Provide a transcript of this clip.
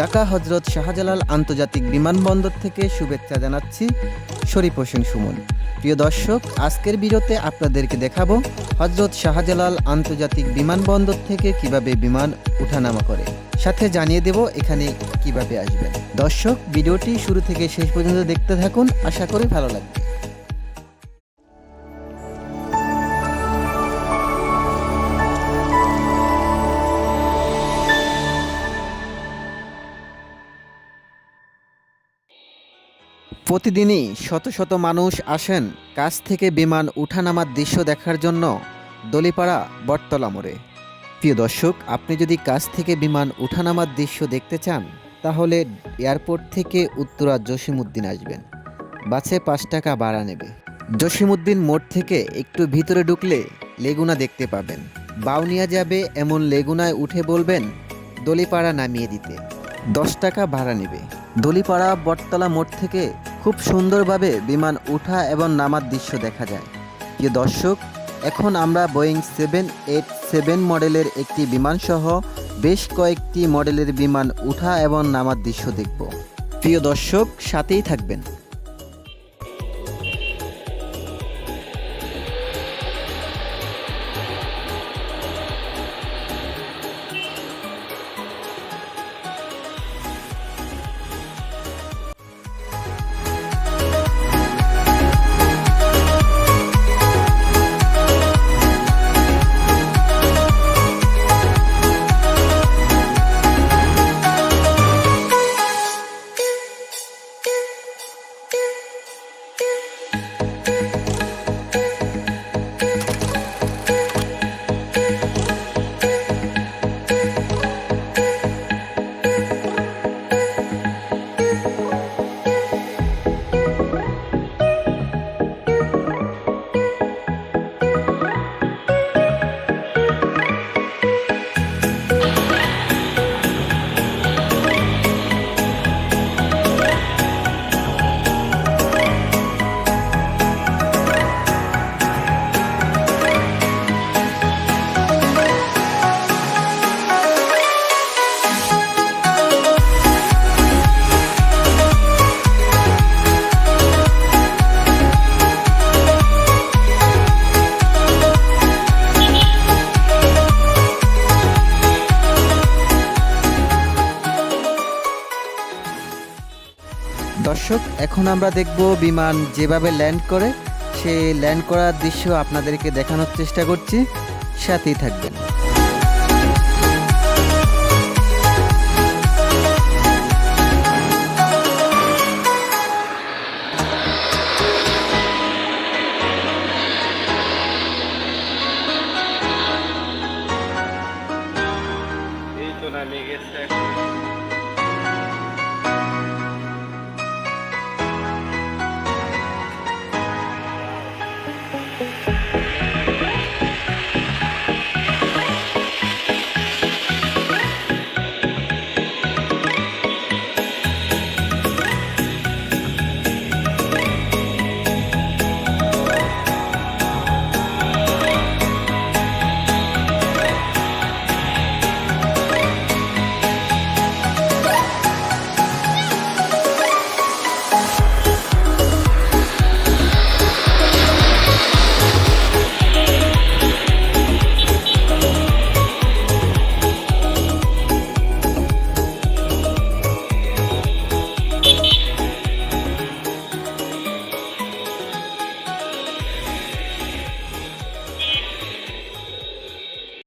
ঢাকা হজরত শাহজালাল আন্তর্জাতিক বিমানবন্দর থেকে শুভেচ্ছা জানাচ্ছি শরীফ হোসেন সুমন। প্রিয় দর্শক, আজকের ভিডিওতে আপনাদেরকে দেখাবো হজরত শাহজালাল আন্তর্জাতিক বিমানবন্দর থেকে কীভাবে বিমান ওঠানামা করে। সাথে জানিয়ে দেব এখানে কীভাবে আসবেন। দর্শক, ভিডিওটি শুরু থেকে শেষ পর্যন্ত দেখতে থাকুন। আশা করি ভালো লাগবে। প্রতিদিনই শত শত মানুষ আসেন কাছ থেকে বিমান উঠানামার দৃশ্য দেখার জন্য দলিপাড়া, বটতলা মোড়ে। প্রিয় দর্শক, আপনি যদি কাছ থেকে বিমান উঠানামার দৃশ্য দেখতে চান, তাহলে এয়ারপোর্ট থেকে উত্তরা জসিমুদ্দিন আসবেন। বাসে পাঁচ টাকা ভাড়া নেবে। জসিমুদ্দিন মোড় থেকে একটু ভিতরে ঢুকলে লেগুনা দেখতে পাবেন। বাউনিয়া যাবে এমন লেগুনায় উঠে বলবেন, দলিপাড়া নামিয়ে দিতে। দশ টাকা ভাড়া নেবে। দলিপাড়া, বটতলা মোড় থেকে খুব সুন্দরভাবে বিমান উঠা এবং নামার দৃশ্য দেখা যায়। প্রিয় দর্শক, এখন আমরা বোয়িং সেভেন এইট সেভেন মডেলের একটি বিমানসহ বেশ কয়েকটি মডেলের বিমান উঠা এবং নামার দৃশ্য দেখব। প্রিয় দর্শক, সাথেই থাকবেন। দর্শক, এখন আমরা দেখব বিমান যেভাবে ল্যান্ড করে। সে ল্যান্ড করার দৃশ্য আপনাদেরকে দেখানোর চেষ্টা করছি। সাথেই থাকবেন।